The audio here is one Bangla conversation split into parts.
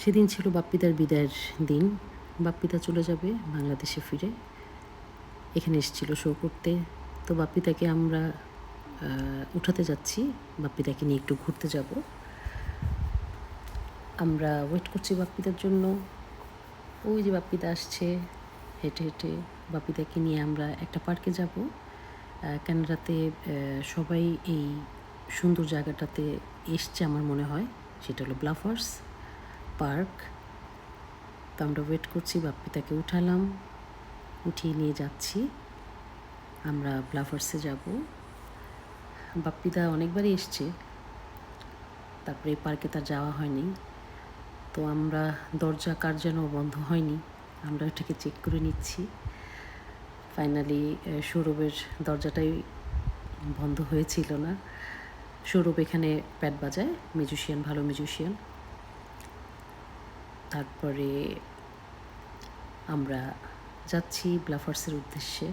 সেদিন ছিল বাপ্পিদার বিদায়ের দিন। বাপ্পিদা চলে যাবে, বাংলাদেশে ফিরে। এখানে এসেছিল শো করতে। তো বাপ্পিদাকে আমরা উঠাতে যাচ্ছি। বাপ্পিদাকে নিয়ে একটু ঘুরতে যাব। আমরা ওয়েট করছি বাপ্পিদার জন্য। ওই যে বাপ্পিদা আসছে, হেঁটে হেঁটে। বাপ্পিদাকে নিয়ে আমরা একটা পার্কে যাব। ক্যানাডাতে সবাই এই সুন্দর জায়গাটাতে এসছে আমার মনে হয়। সেটা হলো ব্লাফার্স। পার্ক। তো আমরা ওয়েট করছি বাপ্পিদাকে উঠালাম। উঠিয়ে নিয়ে যাচ্ছি। আমরা ব্লাফার্সে যাব। বাপ্পিদা অনেকবারই এসছে। তারপরে এই পার্কে তার যাওয়া হয়নি। তো আমরা, দরজা কার যেন বন্ধ হয়নি, আমরা ওটাকে চেক করে নিচ্ছি। ফাইনালি সৌরভের দরজাটাই বন্ধ হয়েছিল না। সৌরভ এখানে প্যাড বাজায় মিউজিশিয়ান ভালো মিউজিশিয়ান তারপরে আমরা যাচ্ছি ব্লাফার্সের উদ্দেশ্যে।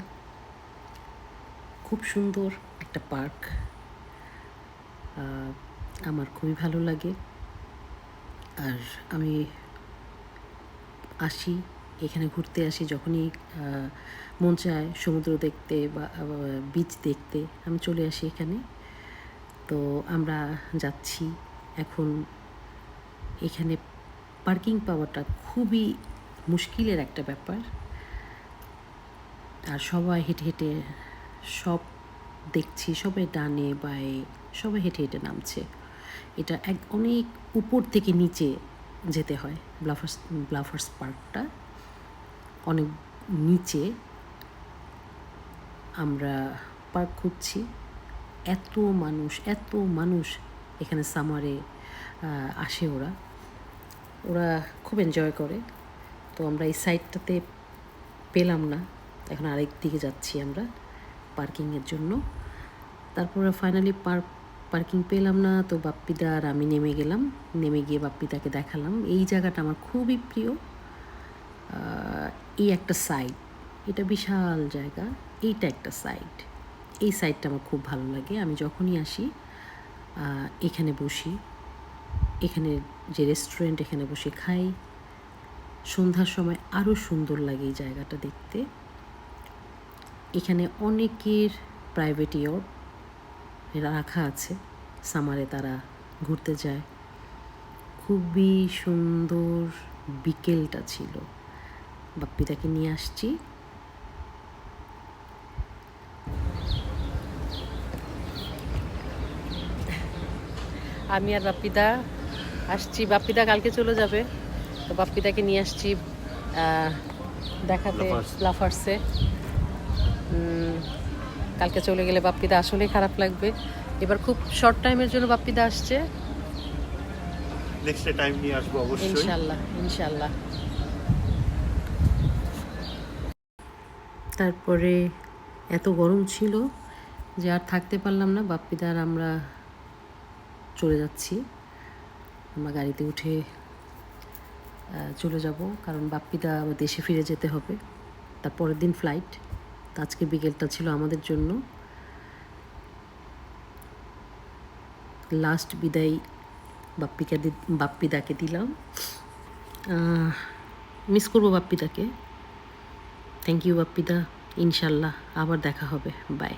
খুব সুন্দর একটা পার্ক। আমার খুবই ভালো লাগে। আর আমি আসি, এখানে ঘুরতে আসি যখনই মন চায় সমুদ্র দেখতে বা বিচ দেখতে, আমি চলে আসি এখানে। তো আমরা যাচ্ছি। এখন এখানে পার্কিং পাওয়াটা খুবই মুশকিলের একটা ব্যাপার। আর সবাই হেঁটে হেঁটে সব দেখছি, সবাই ডানে বায়ে, সবাই হেঁটে হেঁটে নামছে। এটা এক অনেক উপর থেকে নিচে যেতে হয়। ব্লাফার্স ব্লাফার্স পার্কটা অনেক নিচে আমরা পার্ক খুঁজছি। এত মানুষ এত মানুষ এখানে সামারে আসে ওরা। ওরা খুব এনজয় করে। তো আমরা এই সাইডটাতে পেলাম না। এখন আরেক দিকে যাচ্ছি আমরা পার্কিংয়ের জন্য। তারপরে ফাইনালি পার্ক পার্কিং পেলাম না। তো বাপ্পিদা আর আমি নেমে গেলাম। নেমে গিয়ে বাপ্পিদাকে দেখালাম। এই জায়গাটা আমার খুবই প্রিয়। এই একটা সাইড এটা বিশাল জায়গা। এইটা একটা সাইড এই সাইডটা আমার খুব ভালো লাগে। আমি যখনই আসি এখানে বসি। এখানে যে রেস্টুরেন্ট এখানে বসে খাই। সন্ধ্যার সময় আরও সুন্দর লাগে এই জায়গাটা দেখতে। এখানে অনেকের প্রাইভেট ইয়ট রাখা আছে। সামারে তারা ঘুরতে যায়। খুবই সুন্দর বিকেলটা ছিল। বাপ্পিটাকে নিয়ে আসছি। আমি আর বাপ্পিদা আসছি বাপ্পিদা কালকে চলে যাবে। তো বাপ্পিদাকে নিয়ে আসছি দেখাতে লাফার্সে। কালকে চলে গেলে বাপ্পিদা আসলেই খারাপ লাগবে। এবার খুব শর্ট টাইমের জন্য বাপ্পিদা আসছে। নেক্সট টাইম নিয়ে আসব অবশ্যই। তারপরে এত গরম ছিল যে আর থাকতে পারলাম না বাপ্পিদার আমরা চলে যাচ্ছি। আমরা গাড়িতে উঠে চলে যাব। কারণ বাপ্পিদা দেশে ফিরে যেতে হবে। তার পরের দিন ফ্লাইট আজকে বিকেলটা ছিল আমাদের জন্য। লাস্ট বিদায় বাপ্পিকে দি- বাপ্পিদাকে দিলাম। মিস করব বাপ্পিদাকে। Thank you বাপ্পিদা। ইনশাল্লাহ আবার দেখা হবে। বাই